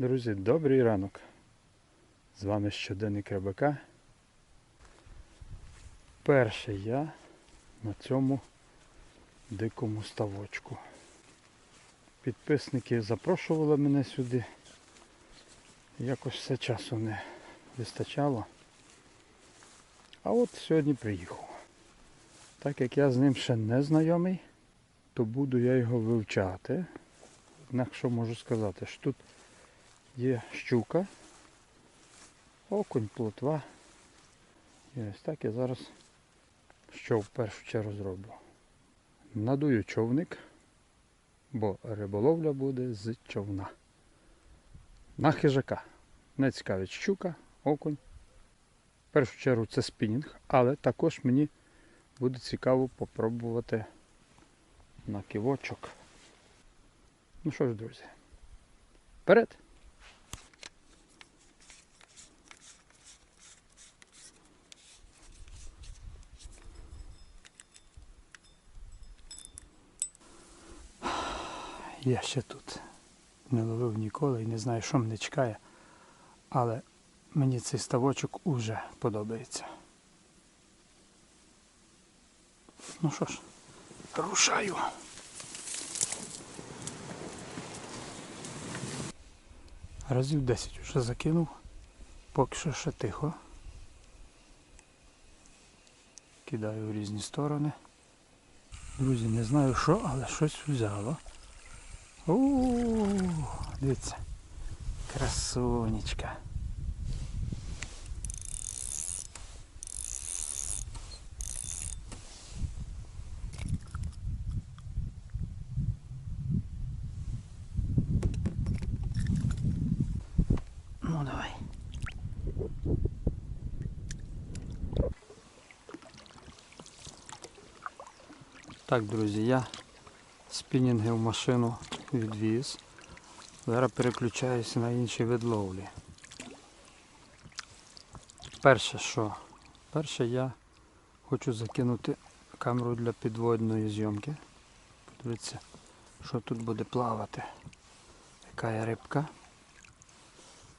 Друзі, добрий ранок. З вами щоденник рибака. Перший я на цьому дикому ставочку. Підписники запрошували мене сюди. Якось все часу не вистачало. А от сьогодні приїхав. Так як я з ним ще не знайомий, то буду я його вивчати. Однак що можу сказати, що тут є щука, окунь, плотва. І ось так я зараз що в першу чергу зроблю. Надую човник, бо риболовля буде з човна. На хижака. Не цікавить щука, окунь. В першу чергу це спінінг, але також мені буде цікаво попробувати на кивочок. Ну що ж, друзі, вперед! Я ще тут не ловив ніколи і не знаю, що мене чекає. Але мені цей ставочок уже подобається. Ну що ж, рушаю. Разів 10 вже закинув. Поки що ще тихо. Кидаю в різні сторони. Друзі, не знаю що, але щось взяло. О, дивіться. Красунечка. Ну давай. Так, друзі, я спінінги в машину Відвіз. Зараз переключаюся на інші вид ловлі. Перше що? Перше я хочу закинути камеру для підводної зйомки. Подивіться, що тут буде плавати. Яка є рибка.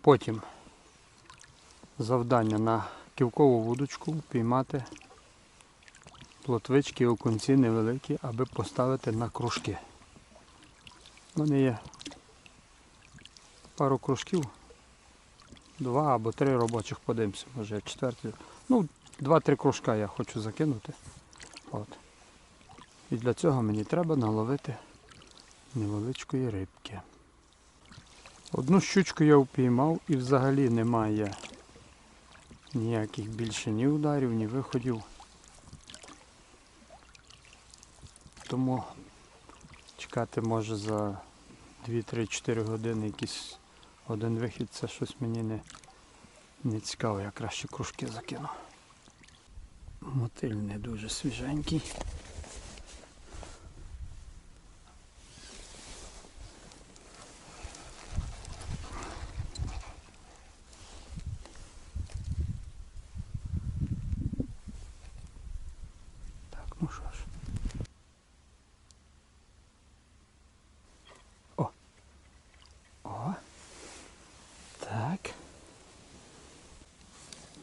Потім завдання на ківкову вудочку піймати плотвички, окунці невеликі, аби поставити на кружки. У мене є пару кружків, два або три робочих подивимося, може четвертий. Ну, два-три кружка я хочу закинути. От. І для цього мені треба наловити невеличкої рибки. Одну щучку я впіймав і взагалі немає ніяких більше ні ударів, ні виходів. Тому чекати може за 2-3-4 години якийсь один вихід, це щось мені не, не цікаво, я краще кружки закину. Мотиль не дуже свіженький. Так, ну що ж. О. О. Так.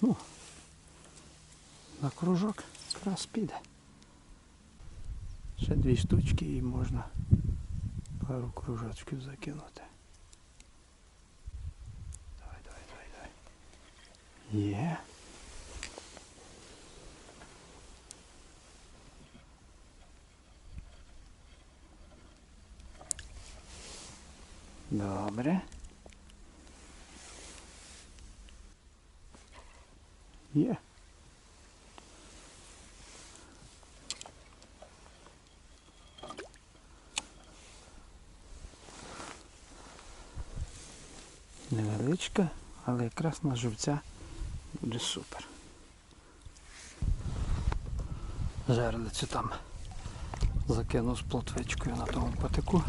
Ну. На кружок якраз піде. Ще дві штучки і можна пару кружочків закинути. Давай, давай, давай, давай. Є. Добре. Є. Невеличка, але якраз на живця буде супер. Жерлицю там закинув з плотвичкою на тому патику.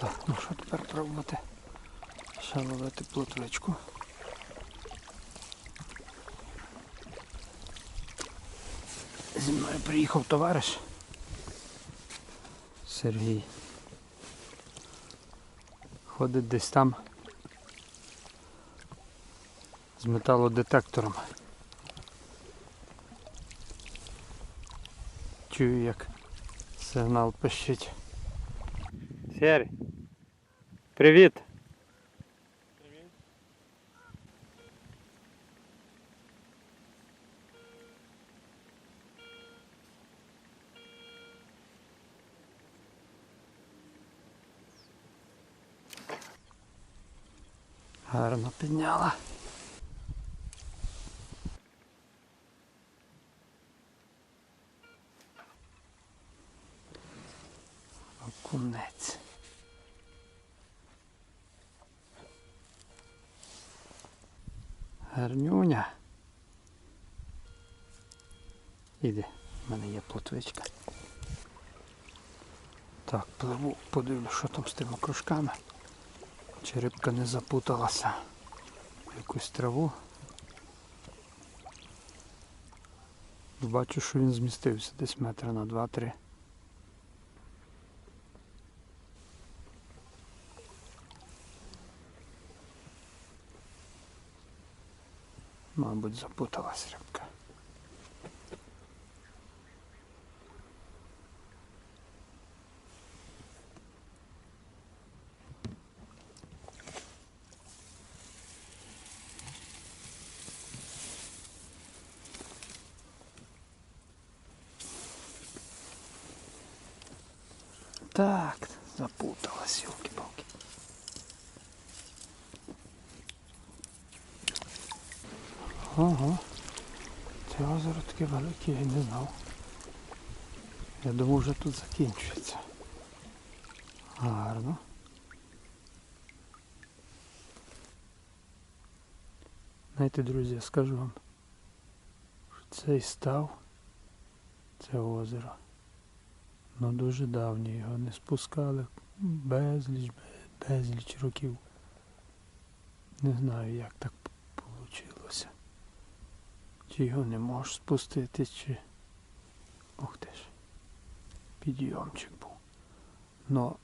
Так, ну що тепер пробувати? Ще ловити плотвичку. Зі мною приїхав товариш. Сергій. Ходить десь там з металодетектором. Чую, як сигнал пищить. Сергій, привіт! Гарно підняла. Окунець. Гарнюня. Іди, в мене є плотвичка. Так, пливу, подивлюсь, що там з тими кружками. Чи рибка не запуталася в якусь траву. Бачу, що він змістився десь метра на 2-3. Мабуть, запуталась рибка. Так, запуталась, елки-палки. Ага. Це озеро таке велике, я не знав. Я думав, вже тут закінчується. Гарно. Знаєте, друзі, я скажу вам, що цей став, це озеро. Ну дуже давнє його не спускали безліч, безліч років. Не знаю, як так вийшло. Чи його не можеш спустити, чи. Ух ти ж. Підйомчик був. Но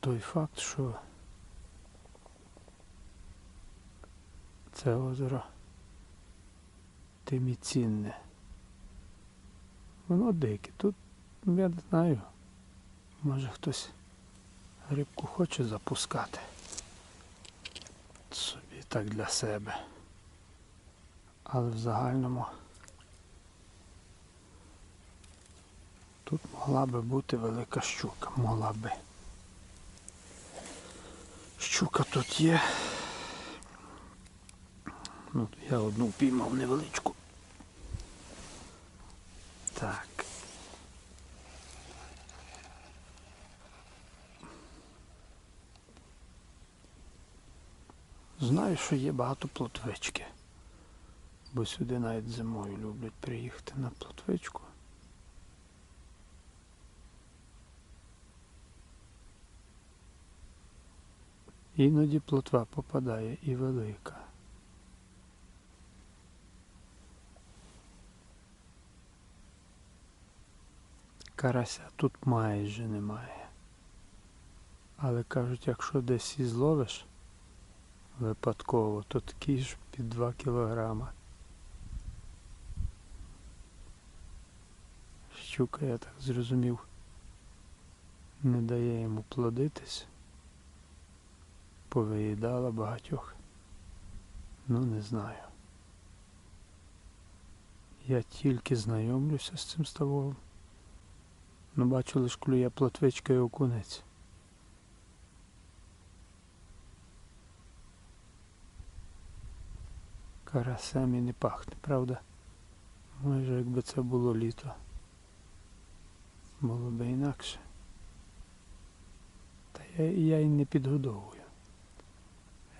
той факт, що це озеро тим і цінне. Воно дике. Тут я не знаю. Може хтось рибку хоче запускати. Собі так для себе. Але в загальному тут могла би бути велика щука. Могла би. Щука тут є. Ну, я одну впіймав невеличку. Так. Знаю, що є багато плотвички. Бо сюди навіть зимою люблять приїхати на плотвичку. Іноді плотва попадає і велика. Карася тут майже немає. Але кажуть, якщо десь і зловиш випадково, то такий ж під 2 кілограма. Щука, я так зрозумів, не дає йому плодитись. Повиїдала багатьох. Ну не знаю. Я тільки знайомлюся з цим ставом. Ну бачу лиш клює плотвичка і окунець. Карасем і не пахне, правда? Може, якби це було літо. Було би інакше. Та я, я й не підгодовую.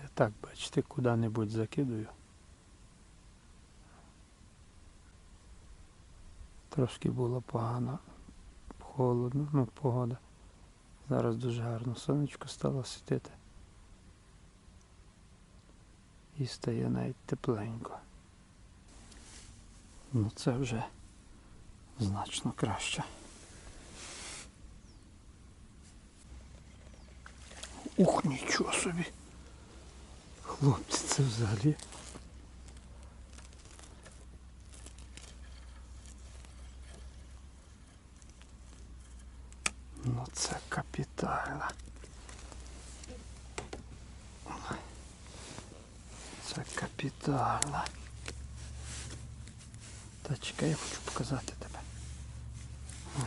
Я так, бачите, куди-небудь закидую. Трошки було погано, холодно, ну погода. Зараз дуже гарно сонечко стало світити. І стає навіть тепленько. Ну це вже значно краще. Ух, нічого собі. Хлопці, це взагалі. Ну це капітально. Це капітально. Та чекай, я хочу показати тебе. Ой.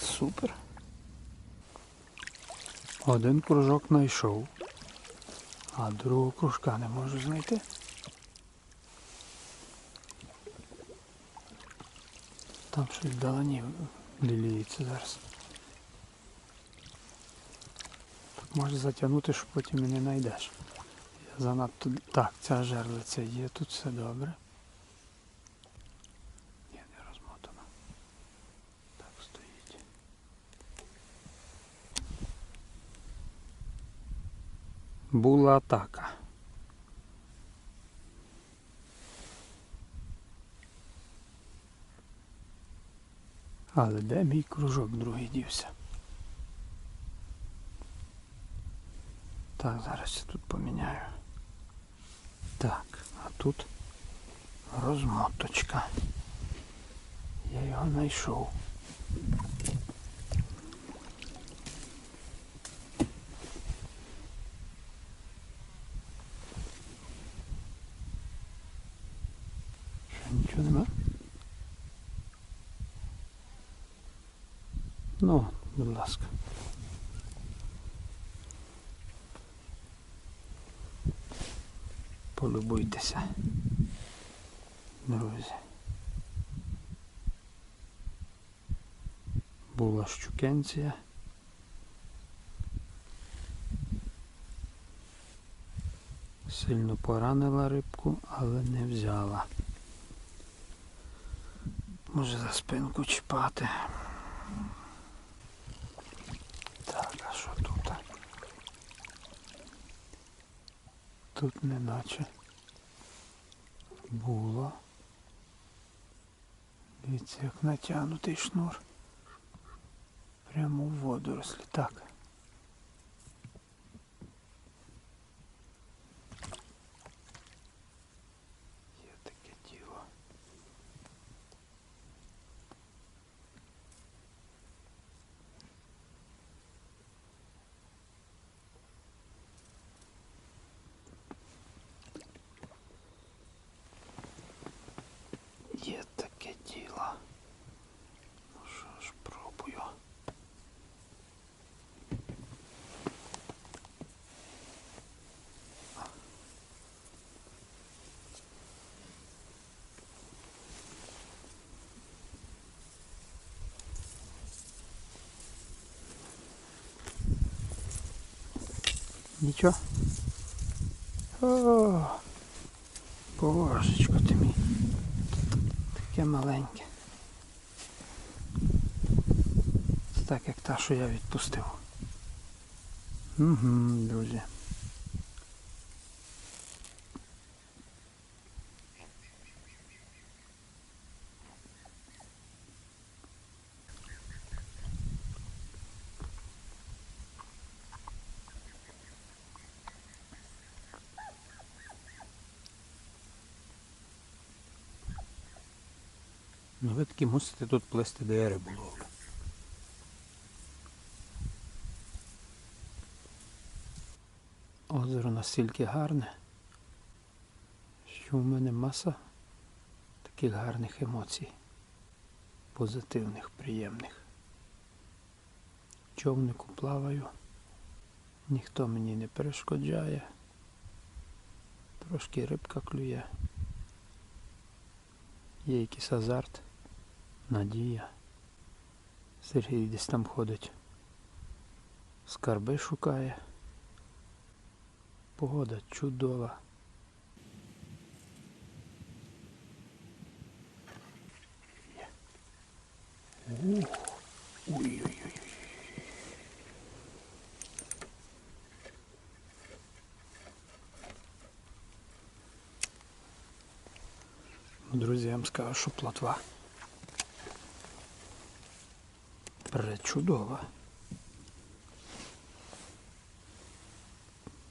Супер. Один кружок знайшов, а другого кружка не можу знайти. Там щось вдалині ліліється зараз. Тут може затягнути, що потім і не знайдеш. Я занадто. Так, ця жерлиця є, тут все добре. Ні, не розмотана. Так стоїть. Була атака. Але де мій кружок другий дівся? Так, зараз я тут поміняю. Так, а тут розмоточка. Я його знайшов. Що, нічого нема? Ну, будь ласка. Полюбуйтеся, друзі. Була щукенція. Сильно поранила рибку, але не взяла. Може за спинку чіпати. Так, а що тут? Тут неначе було. Дивіться, як натягнутий шнур. Прямо в водорослі. Так. Є таке діло. Є таке діло. Ну що ж, пробую. Нічого. О, божечко ти мій. Таке маленьке. Це так як та, що я відпустив. Угу, друзі. Ну ви таки мусите тут плести де рибу ловлю. Озеро настільки гарне, що в мене маса таких гарних емоцій, позитивних, приємних. Човнику плаваю, ніхто мені не перешкоджає, трошки рибка клює. Є якийсь азарт, Надія. Сергій десь там ходить. Скарби шукає. Погода чудова. Ой-ой-ой. Друзі, вам скажу, що платва. Пречудова.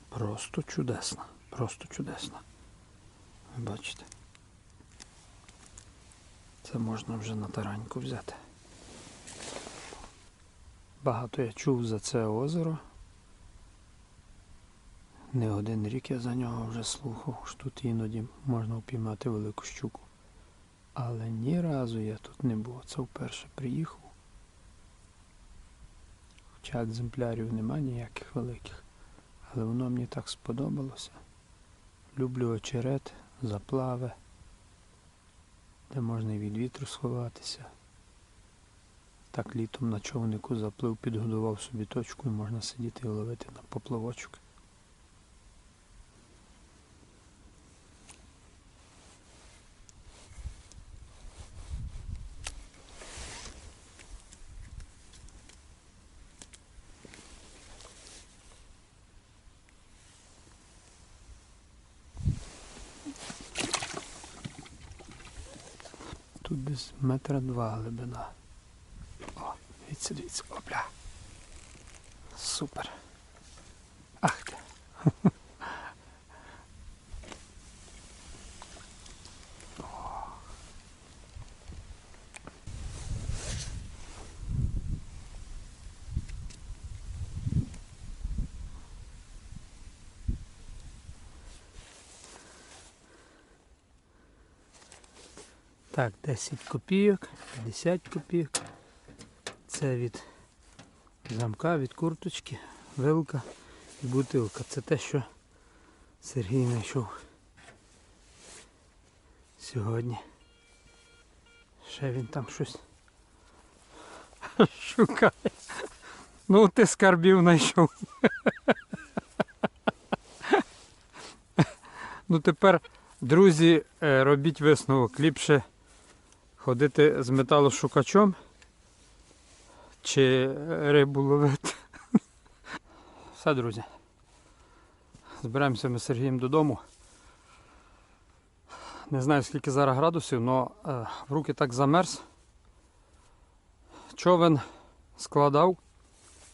Просто чудесна. Просто чудесна. Ви бачите? Це можна вже на тараньку взяти. Багато я чув за це озеро. Не один рік я за нього вже слухав, що тут іноді можна впіймати велику щуку. Але ні разу я тут не був. Це вперше приїхав. Хоча екземплярів нема ніяких великих. Але воно мені так сподобалося. Люблю очерет, заплави, де можна і від вітру сховатися. Так літом на човнику заплив, підгодував собі точку і можна сидіти і ловити на поплавочок. Тут десь метра два глибина. О, дивіться, дивіться, опля. Супер. Ах ти. Так, 10 копійок, 50 копійок. Це від замка, від курточки, вилка і бутилка. Це те, що Сергій знайшов сьогодні. Ще він там щось шукає. Ну, ти скарбів знайшов. Ну тепер, друзі, е, робіть висновок. Ліпше ходити з металошукачом чи рибу ловити. Все, друзі. Збираємося ми з Сергієм додому. Не знаю скільки зараз градусів, але в руки так замерз. Човен складав,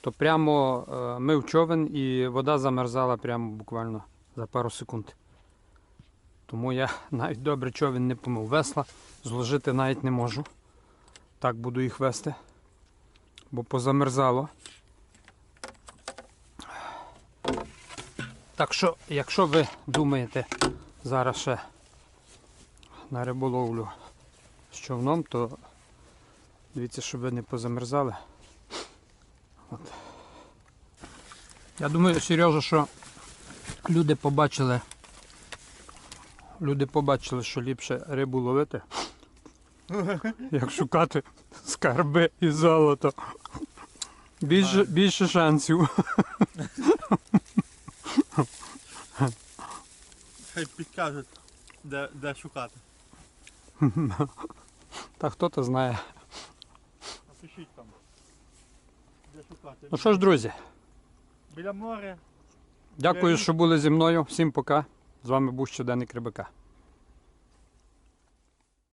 то прямо е, мив човен і вода замерзала прямо буквально за пару секунд. Тому я навіть добре човен не помив. Весла зложити навіть не можу. Так буду їх вести, бо позамерзало. Так що, якщо ви думаєте зараз ще на риболовлю з човном, то дивіться, щоб ви не позамерзали. От. Я думаю, Сережа, що люди побачили, люди побачили, що ліпше рибу ловити, як шукати скарби і золото. Більше, більше шансів. Хай підкажуть, де, де шукати. Та хто то знає. Напишіть там. Де шукати. Ну що ж, друзі, Біля моря. дякую, що були зі мною. Всім пока. З вами був щоденник Рибака.